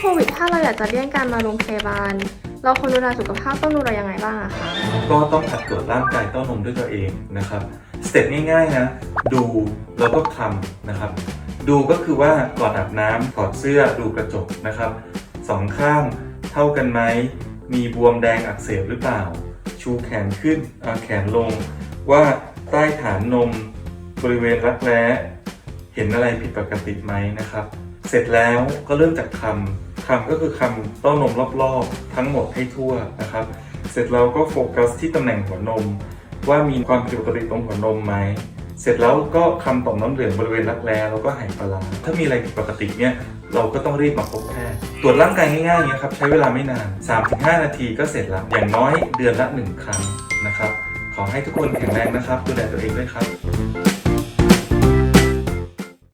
โควิดถ้าเราอยากจะเลี่ยงการมาโรงพยาบาล เราควรดูแลสุขภาพต้องดูแลยังไงบ้างอะคะก็ต้องหัดตรวจร่างกายเต้านมด้วยตัวเองนะครับสเต็ปง่ายๆนะ ดูแล้วก็คลำนะครับ ดูก็คือว่าก่อนอาบน้ำถอดเสื้อดูกระจกนะครับสองข้างเท่ากันไหมมีบวมแดงอักเสบหรือเปล่า ชูแขนขึ้นเอาแขนลง ว่าใต้ฐานนมบริเวณรักแร้เห็นอะไรผิดปกติไหมนะครับ เสร็จแล้วก็เริ่มจากคำคำก็คือคำเต้านมรอบๆ ทั้งหมดให้ทั่วนะครับ เสร็จแล้วก็โฟกัสที่ตำแหน่งหัวนม ว่ามีความผิดปกติตรงหัวนมไหมเสร็จแล้วก็คำต่อมน้ำเหลืองบริเวณรักแร้แล้วก็หายปลาร้าถ้ามีอะไรผิดปกติเนี่ยเราก็ต้องรีบมาพบแพทย์ตรวจร่างกายง่ายๆเงี้ยครับใช้เวลาไม่นาน 3-5 นาทีก็เสร็จแล้วอย่างน้อยเดือนละ 1 ครั้งนะครับ ขอให้ทุกคนแข็งแรงนะครับดูแลตัวเองด้วยครับ